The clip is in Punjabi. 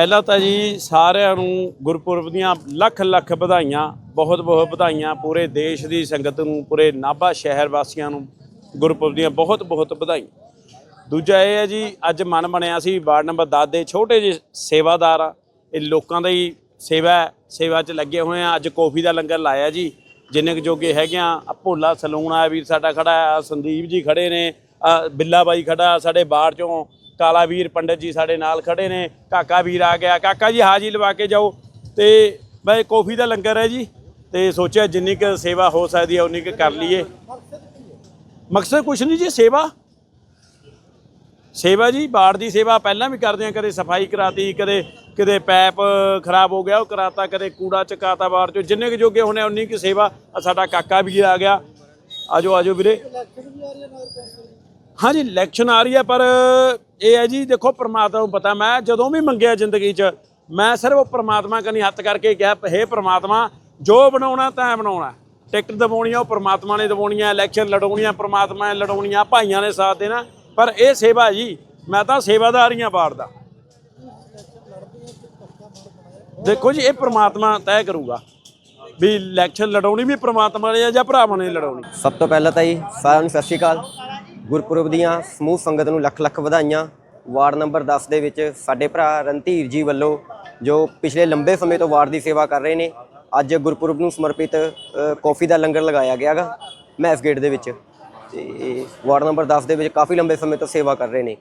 ਪਹਿਲਾਂ ਤਾਂ ਜੀ ਸਾਰਿਆਂ ਨੂੰ ਗੁਰਪੁਰਬ ਦੀਆਂ ਲੱਖ ਲੱਖ ਵਧਾਈਆਂ, ਬਹੁਤ ਬਹੁਤ ਵਧਾਈਆਂ ਪੂਰੇ ਦੇਸ਼ ਦੀ ਸੰਗਤ ਨੂੰ, ਪੂਰੇ ਨਾਭਾ ਸ਼ਹਿਰ ਵਾਸੀਆਂ ਨੂੰ ਗੁਰਪੁਰਬ ਦੀਆਂ ਬਹੁਤ ਬਹੁਤ ਵਧਾਈਆਂ। ਦੂਜਾ ਇਹ ਹੈ ਜੀ, ਅੱਜ ਮਨ ਬਣਿਆ ਸੀ ਵਾਰਡ ਨੰਬਰ 10 ਦੇ ਛੋਟੇ ਜਿਹੇ ਸੇਵਾਦਾਰ ਆ। ਇਹ ਲੋਕਾਂ ਦਾ ਹੀ ਸੇਵਾ ਸੇਵਾ 'ਚ ਲੱਗੇ ਹੋਏ ਆ। ਅੱਜ ਕੌਫੀ ਦਾ ਲੰਗਰ ਲਾਇਆ ਜੀ, ਜਿੰਨੇ ਕੁ ਜੋਗੇ ਹੈਗੇ ਆ ਭੋਲਾ ਸਲੂਨ ਆ, ਵੀਰ ਸਾਡਾ ਖੜਾ ਆ, ਸੰਦੀਪ ਜੀ ਖੜੇ ਨੇ, ਆਹ ਬਿੱਲਾ ਬਾਈ ਖੜਾ ਸਾਡੇ ਬਾੜ ਚੋਂ। ਕਾਲਾ ਵੀਰ ਪੰਡਤ ਜੀ ਸਾਡੇ ਨਾਲ ਖੜੇ ਨੇ। ਕਾਕਾ ਵੀਰ ਆ ਗਿਆ। ਕਾਕਾ ਜੀ ਹਾਜੀ ਲਵਾ ਕੇ ਜਾਓ। ਤੇ ਬਈ ਕੌਫੀ ਦਾ ਲੰਗਰ ਹੈ ਜੀ। ਤੇ ਸੋਚਿਆ ਜਿੰਨੀ ਕੁ ਸੇਵਾ ਹੋ ਸਕਦੀ ਹੈ, ਉਨੀ ਕੁ ਕਰ ਲਈਏ। ਮਕਸਦ ਕੁਛ ਨਹੀਂ ਜੀ, ਸੇਵਾ। ਸੇਵਾ ਜੀ, ਬਾੜ ਦੀ ਸੇਵਾ ਪਹਿਲਾਂ ਵੀ ਕਰਦੇ ਆ ਕਦੇ ਸਫ਼ਾਈ ਕਰਾਤੀ, ਕਦੇ ਕਦੇ ਪੈਪ ਖਰਾਬ ਹੋ ਗਿਆ, ਉਹ ਕਰਾਤਾ, ਕਦੇ ਕੂੜਾ ਚਕਾਤਾ ਬਾੜ ਚੋਂ। ਜਿੰਨੇ ਕੁ ਜੋਗੇ ਹੋਣੇ, ਉਨੀ ਕੁ ਸੇਵਾ। ਸਾਡਾ ਕਾਕਾ ਵੀ ਆ ਗਿਆ। ਆਜੋ ਆਜੋ ਵੀਰੇ। ਹਾਂਜੀ ਇਲੈਕਸ਼ਨ ਆ ਰਹੀ ਹੈ, ਪਰ ਇਹ ਹੈ ਜੀ, ਦੇਖੋ, ਪ੍ਰਮਾਤਮਾ ਨੂੰ ਪਤਾ, ਮੈਂ ਜਦੋਂ ਵੀ ਮੰਗਿਆ ਜ਼ਿੰਦਗੀ 'ਚ, ਮੈਂ ਸਿਰਫ ਉਹ ਪ੍ਰਮਾਤਮਾ ਕਨੀ ਹੱਥ ਕਰਕੇ ਕਿਹਾ, ਹੇ ਪ੍ਰਮਾਤਮਾ, ਜੋ ਬਣਾਉਣਾ ਤਾਂ ਬਣਾਉਣਾ ਟਿਕਟ ਦਵਾਉਣੀ ਆ, ਉਹ ਪ੍ਰਮਾਤਮਾ ਨੇ ਦਵਾਉਣੀ ਆ ਇਲੈਕਸ਼ਨ ਲੜਾਉਣੀਆਂ ਪ੍ਰਮਾਤਮਾ ਨੇ ਲੜਾਉਣੀਆਂ ਭਾਈਆਂ ਨੇ ਸਾਥ ਦੇਣਾ, ਪਰ ਇਹ ਸੇਵਾ ਜੀ, ਮੈਂ ਤਾਂ ਸੇਵਾਦਾਰੀਆਂ ਬਾੜਦਾ ਦੇਖੋ ਜੀ, ਇਹ ਪ੍ਰਮਾਤਮਾ ਤੈਅ ਕਰੂਗਾ ਵੀ ਇਲੈਕਸ਼ਨ ਲੜਾਉਣੀ ਵੀ ਪ੍ਰਮਾਤਮਾ ਨੇ ਆ ਜਾਂ ਭਰਾਵਾਂ ਨੇ ਲੜਾਉਣੀ। ਸਭ ਤੋਂ ਪਹਿਲਾਂ ਤਾਂ ਜੀ, ਸਾਰਿਆਂ ਨੂੰ ਸਤਿ ਸ਼੍ਰੀ ਅਕਾਲ। ਗੁਰਪੁਰਬ ਦੀਆਂ ਸਮੂਹ ਸੰਗਤ ਨੂੰ ਲੱਖ ਲੱਖ ਵਧਾਈਆਂ। ਵਾਰਡ ਨੰਬਰ 10 ਦੇ ਵਿੱਚ ਸਾਡੇ ਭਰਾ ਰਣਧੀਰ ਜੀ ਵੱਲੋਂ ਜੋ ਪਿਛਲੇ ਲੰਬੇ ਸਮੇਂ ਤੋਂ ਵਾਰਡ ਦੀ ਸੇਵਾ ਕਰ ਰਹੇ ਨੇ ਅੱਜ ਗੁਰਪੁਰਬ ਨੂੰ ਸਮਰਪਿਤ ਅ, ਕੌਫੀ ਦਾ ਲੰਗਰ ਲਗਾਇਆ ਗਿਆਗਾ ਮੈਸ ਗੇਟ ਦੇ ਵਿੱਚ। ਤੇ ਵਾਰਡ ਨੰਬਰ 10 ਦੇ ਵਿੱਚ ਕਾਫੀ ਲੰਬੇ ਸਮੇਂ ਤੋਂ ਸੇਵਾ ਕਰ ਰਹੇ ਨੇ।